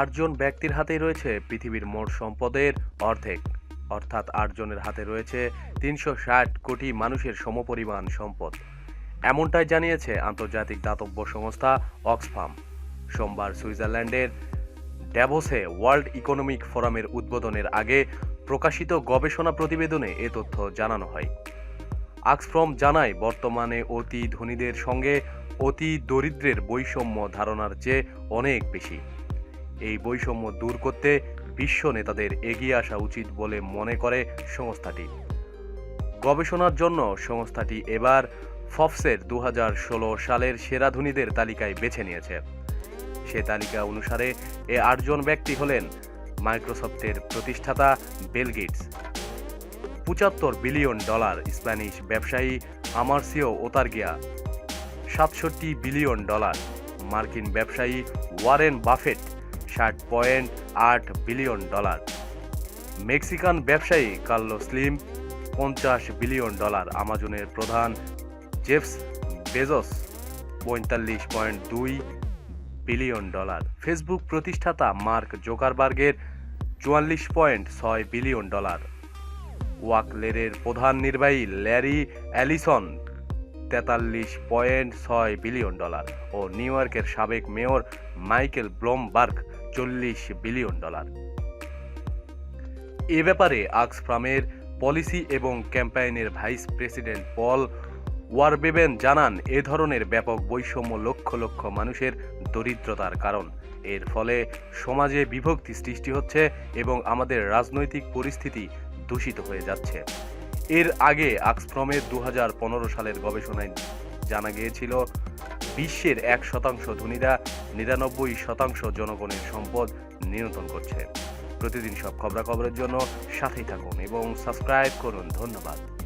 আটজন ব্যক্তির হাতেই রয়েছে পৃথিবীর মোট সম্পদের অর্ধেক। অর্থাৎ আটজনের হাতে রয়েছে তিনশো ষাট কোটি মানুষের সমপরিমাণ সম্পদ। এমনটাই জানিয়েছে আন্তর্জাতিক দাতব্য সংস্থা অক্সফাম। সোমবার সুইজারল্যান্ডের ড্যাভোসে ওয়ার্ল্ড ইকোনমিক ফোরামের উদ্বোধনের আগে প্রকাশিত গবেষণা প্রতিবেদনে এ তথ্য জানানো হয়। আক্সফ্রম জানায়, বর্তমানে অতি ধনীদের সঙ্গে অতি দরিদ্রের বৈষম্য ধারণার চেয়ে অনেক বেশি। এই বৈষম্য দূর করতে বিশ্ব নেতাদের এগিয়ে আসা উচিত বলে মনে করে সংস্থাটি। গবেষণার জন্য সংস্থাটি এবার ফফসের দু হাজার ষোলো সালের সেরা ধনীদের তালিকায় বেছে নিয়েছে। সে তালিকা অনুসারে এ আটজন ব্যক্তি হলেন মাইক্রোসফটের প্রতিষ্ঠাতা বেল গেটস। পঁচাত্তর বিলিয়ন ডলার স্প্যানিশ ব্যবসায়ী আমারসিও ওতারগিয়া। সাতষট্টি বিলিয়ন ডলার মার্কিন ব্যবসায়ী ওয়ারেন বাফেট ষাট পয়েন্ট আট বিলিয়ন ডলার। মেক্সিকান ব্যবসায়ী কার্লো স্লিম, পঞ্চাশ বিলিয়ন ডলার। আমাজনের প্রধান জেফস বেজস, পঁয়তাল্লিশ পয়েন্ট দুই বিলিয়ন ডলার। ফেসবুক প্রতিষ্ঠাতা মার্ক জোকারবার্গের চুয়াল্লিশ পয়েন্ট ছয় বিলিয়ন ডলার। ওয়াকলেরের প্রধান নির্বাহী ল্যারি অ্যালিসন, তেতাল্লিশ পয়েন্ট ছয় বিলিয়ন ডলার। ও নিউ ইয়র্কের সাবেক মেয়র মাইকেল ব্লমবার্গ চল্লিশ বিলিয়ন ডলার। এ ব্যাপারে আক্সফ্রামের পলিসি এবং ক্যাম্পেইনের ভাইস প্রেসিডেন্ট পল ওয়ারবেবেন জানান, এ ধরনের ব্যাপক বৈষম্য লক্ষ লক্ষ মানুষের দরিদ্রতার কারণ। এর ফলে সমাজে বিভক্তি সৃষ্টি হচ্ছে এবং আমাদের রাজনৈতিক পরিস্থিতি দূষিত হয়ে যাচ্ছে। এর আগে আক্সফ্রমের দু সালের গবেষণায় জানা গিয়েছিল বিশ্বের এক শতাংশ ধনীরা নিরানব্বই শতাংশ জনগণের সম্পদ নিয়ন্ত্রণ করছে। প্রতিদিন সব খবরাখবরের জন্য সাথেই থাকুন এবং সাবস্ক্রাইব করুন। ধন্যবাদ।